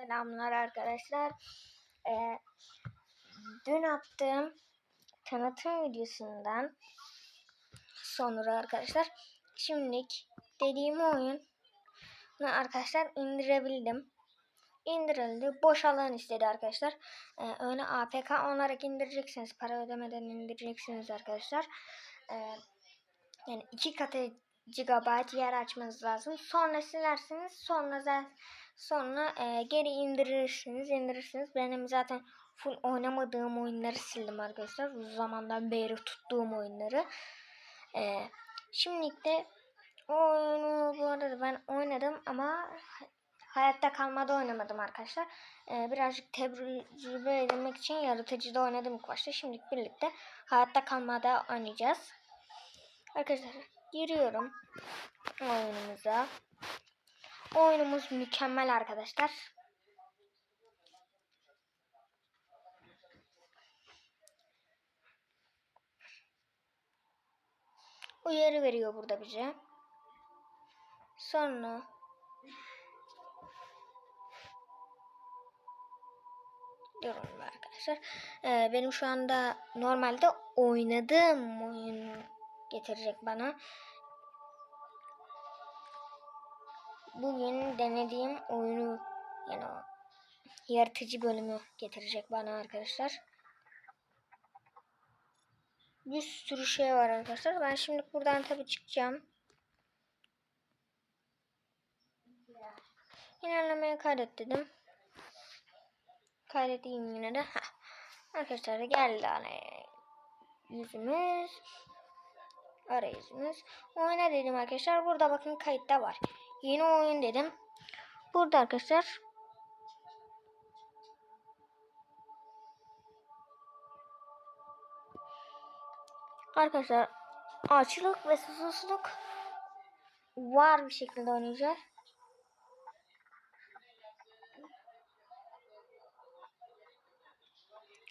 Selamlar arkadaşlar. Ee, dün attığım tanıtım videosundan sonra arkadaşlar şimdilik dediğim oyun arkadaşlar indirebildim. İndirildi. Boş alan istedi arkadaşlar. Ee, öyle APK olarak indireceksiniz. Para ödemeden indireceksiniz arkadaşlar. Ee, yani iki katı GB yer açmanız lazım. Sonra silersiniz. Sonra zaten sonra e, geri indirirsiniz. indirirsiniz. Benim zaten full oynamadığım oyunları sildim arkadaşlar. Uzun zamandan beri tuttuğum oyunları. E, şimdilik de o oyunu bu arada ben oynadım ama hayatta kalmada oynamadım arkadaşlar. Ee, birazcık tecrübe edinmek için yaratıcıda oynadım ilk başta. Şimdilik birlikte hayatta kalmada oynayacağız. Arkadaşlar giriyorum oyunumuza. Oyunumuz mükemmel arkadaşlar. Uyarı veriyor burada bize. Sonra diyorum arkadaşlar. Ee, benim şu anda normalde oynadığım oyunu getirecek bana. Bugün denediğim oyunu yani o yaratıcı bölümü getirecek bana arkadaşlar. Bir sürü şey var arkadaşlar. Ben şimdi buradan tabii çıkacağım. İlerlemeye kaydet dedim. Kaydedeyim yine de. Heh. Arkadaşlar geldi hani yüzümüz. Arayüzümüz. Oyna dedim arkadaşlar. Burada bakın kayıtta var. Yeni oyun dedim. Burada arkadaşlar. Arkadaşlar açlık ve susuzluk var bir şekilde oynayacağız.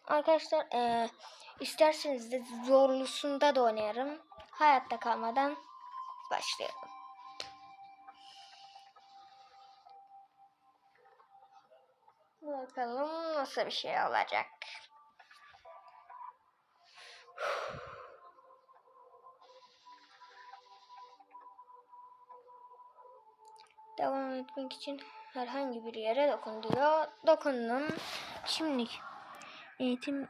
Arkadaşlar e, isterseniz de zorlusunda da oynarım. Hayatta kalmadan başlayalım. Bakalım nasıl bir şey olacak. Devam etmek için herhangi bir yere dokun diyor. Dokundum. Şimdi eğitim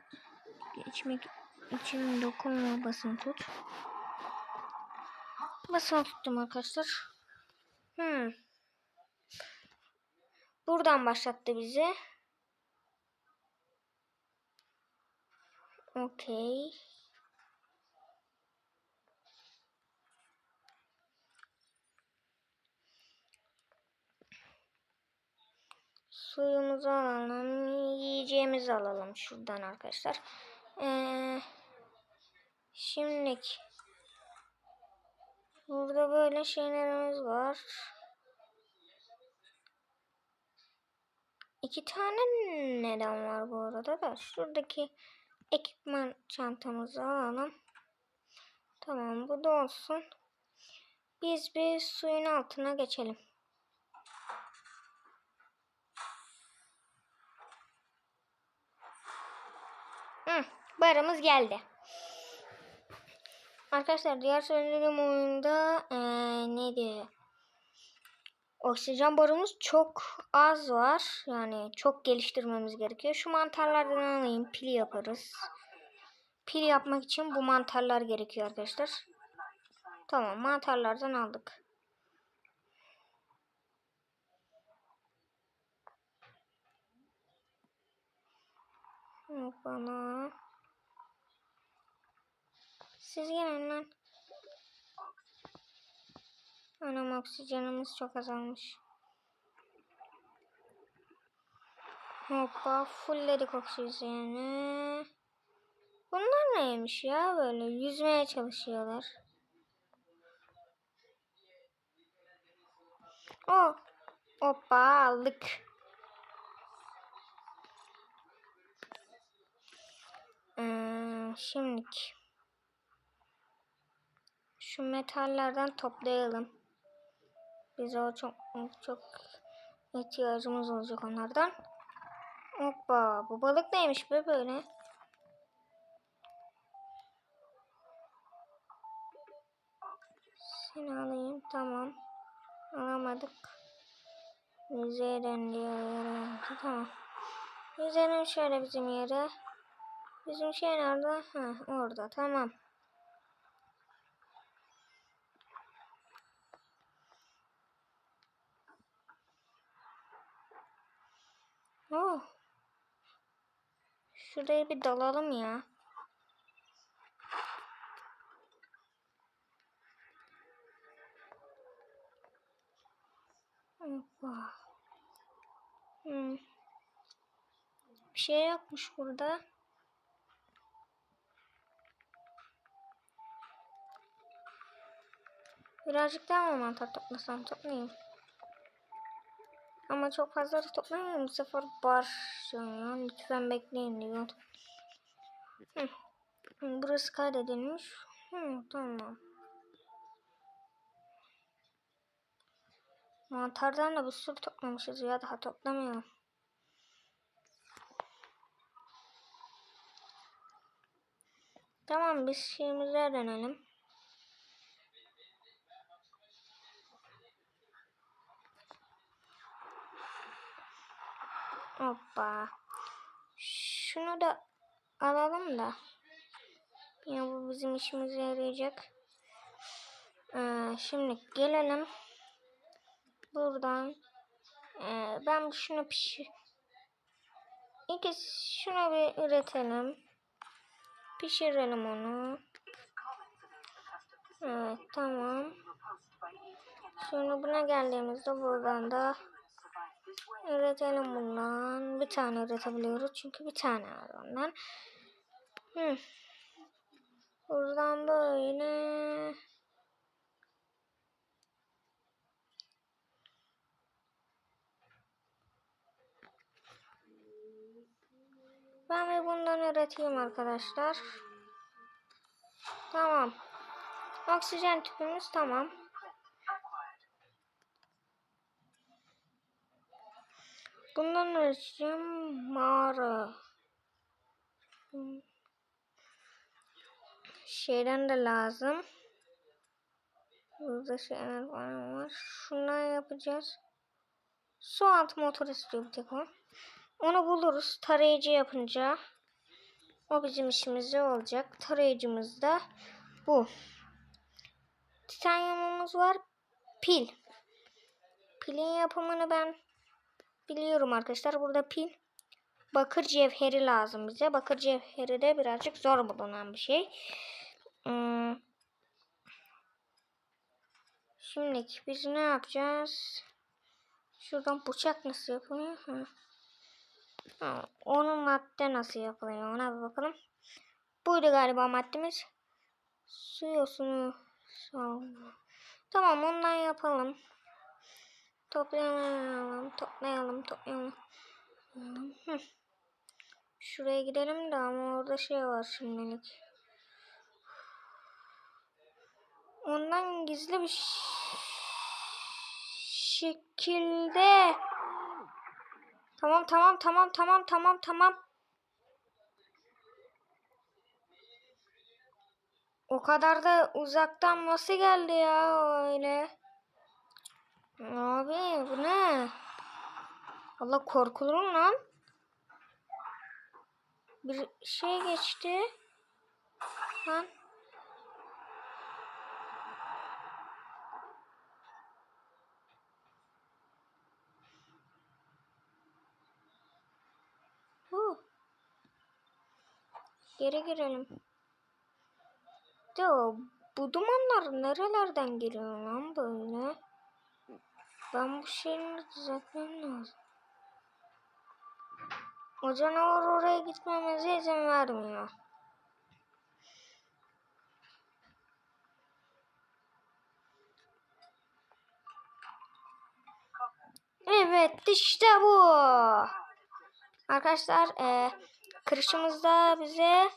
geçmek için dokunma basın tut. Basın tuttum arkadaşlar. Hmm. Buradan başlattı bizi. Okey. Suyumuzu alalım. Yiyeceğimizi alalım şuradan arkadaşlar. Ee, şimdilik burada böyle şeylerimiz var. İki tane neden var bu arada da. Şuradaki ekipman çantamızı alalım. Tamam bu da olsun. Biz bir suyun altına geçelim. Hı, barımız geldi. Arkadaşlar diğer söylediğim oyunda ee, neydi? Oksijen barımız çok az var. Yani çok geliştirmemiz gerekiyor. Şu mantarlardan alayım. Pil yaparız. Pil yapmak için bu mantarlar gerekiyor arkadaşlar. Tamam mantarlardan aldık. Bana. Siz gelin lan. Anam oksijenimiz çok azalmış. Hoppa fullledik oksijeni. Bunlar neymiş ya böyle yüzmeye çalışıyorlar. O hoppa aldık. Ee, şimdilik şu metallerden toplayalım. Biz o çok çok ihtiyacımız olacak onlardan. Hoppa bu balık neymiş be böyle? Seni alayım tamam. Alamadık. Yüzeyden geldi tamam. Yüzelim şöyle bizim yere. Bizim şey nerede? Ha orada tamam. Oh. Şuraya bir dalalım ya. Hoppa. Hmm. Bir şey yokmuş burada. Birazcık daha mı mantar toplasam toplayayım. Ama çok fazla toplamayayım. Bu sefer başlıyor. Lütfen bekleyin diyor. Hı, Burası kaydedilmiş. Hı, tamam. Mantardan da bir sürü toplamışız ya daha toplamayalım. Tamam biz şeyimize dönelim. Hoppa. Şunu da alalım da. Ya bu bizim işimize yarayacak. Ee, şimdi gelelim. Buradan. Ee, ben şunu pişir. İki şunu bir üretelim. Pişirelim onu. Evet tamam. Şimdi buna geldiğimizde buradan da üretelim bundan. Bir tane üretebiliyoruz çünkü bir tane var ondan. Hı. Buradan böyle Ben bir bundan üreteyim arkadaşlar. Tamam. Oksijen tüpümüz tamam. Bundan üreteceğim mağara. Şeyden de lazım. Burada şeyler falan var. Şundan yapacağız. Su altı motor istiyor bir tek o. Onu buluruz. Tarayıcı yapınca. O bizim işimizde olacak. Tarayıcımız da bu. Titanyumumuz var. Pil. Pilin yapımını ben biliyorum arkadaşlar. Burada pil. Bakır cevheri lazım bize. Bakır cevheri de birazcık zor bulunan bir şey. Hmm. Şimdi biz ne yapacağız? Şuradan bıçak nasıl yapılıyor? Ha. Ha, onun madde nasıl yapılıyor ona bir bakalım. Buydu galiba maddemiz. Su yosunu. Tamam ondan yapalım. Toplayalım, toplayalım, toplayalım. Şuraya gidelim de ama orada şey var şimdilik. Ondan gizli bir şekilde Tamam tamam tamam tamam tamam tamam. O kadar da uzaktan nasıl geldi ya öyle? Abi bu ne? Allah korkulurum lan. Bir şey geçti. Lan. Huh. Geri girelim. De bu dumanlar nerelerden geliyor lan böyle? Ben bu şeyleri düzeltmem lazım. O canavar oraya gitmemize izin vermiyor. Evet işte bu. Arkadaşlar e, kırışımızda bize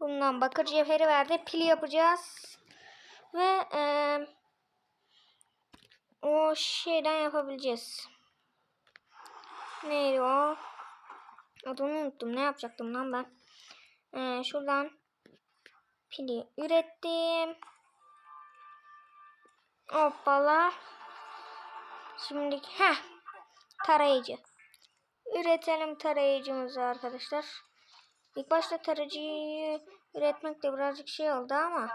bundan bakır cevheri verdi. Pil yapacağız. Ve e, o şeyden yapabileceğiz. Neydi o? Adını unuttum. Ne yapacaktım lan ben? Ee, şuradan pili ürettim. Hoppala. Şimdi ha tarayıcı. Üretelim tarayıcımızı arkadaşlar. İlk başta tarayıcıyı üretmek de birazcık şey oldu ama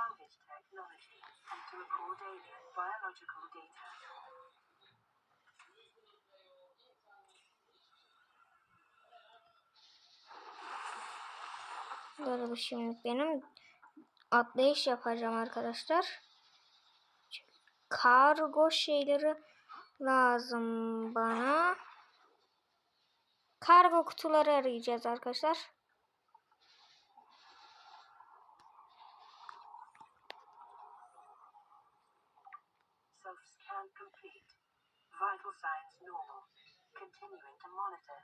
böyle bir benim atlayış yapacağım arkadaşlar. Kargo şeyleri lazım bana. Kargo kutuları arayacağız arkadaşlar. Vital signs normal. Continuing to monitor.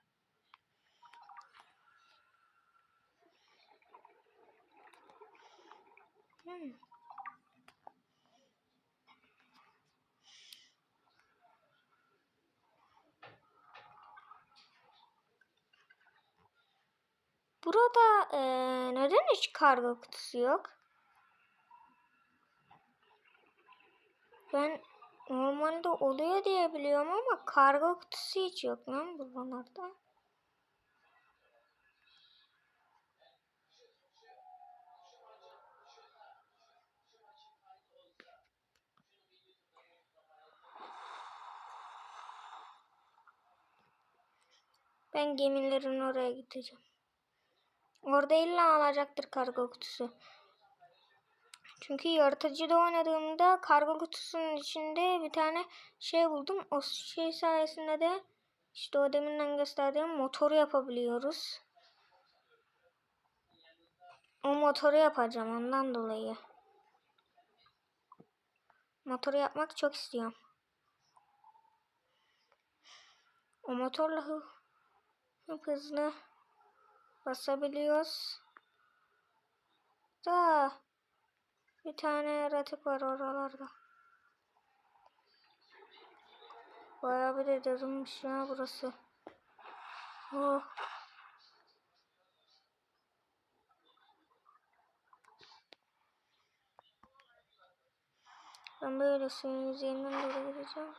Burada eee, neden hiç kargo kutusu yok? Ben normalde oluyor diye biliyorum ama kargo kutusu hiç yok lan buralarda. Ben gemilerin oraya gideceğim. Orada illa alacaktır kargo kutusu. Çünkü yaratıcıda oynadığımda kargo kutusunun içinde bir tane şey buldum. O şey sayesinde de işte o deminden gösterdiğim motoru yapabiliyoruz. O motoru yapacağım ondan dolayı. Motoru yapmak çok istiyorum. O motorla hıp hızlı basabiliyoruz. Da bir tane yaratık var oralarda. Bayağı bir de derinmiş ya burası. Oh. Ben böyle suyun yüzeyinden doğru gideceğim.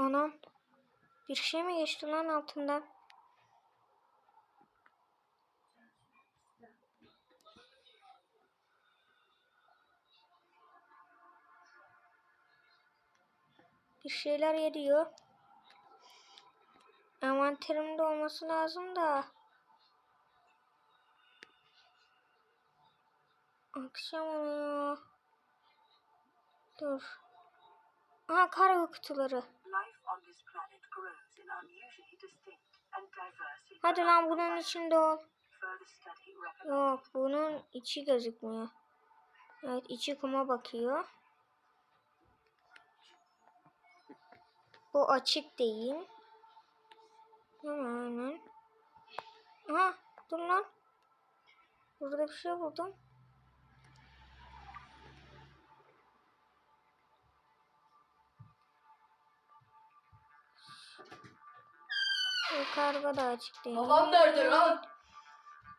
Anam. Bir şey mi geçti lan altından? Bir şeyler yediyor. Envanterimde olması lazım da. Akşam oluyor. Dur. Aha kargo kutuları. Hadi lan bunun içinde ol. Yok bunun içi gözükmüyor. Evet içi kuma bakıyor. Bu açık değil. Hemen. Aha dur lan. Burada bir şey buldum. Bu kargo da açık değil. Babam nerede lan?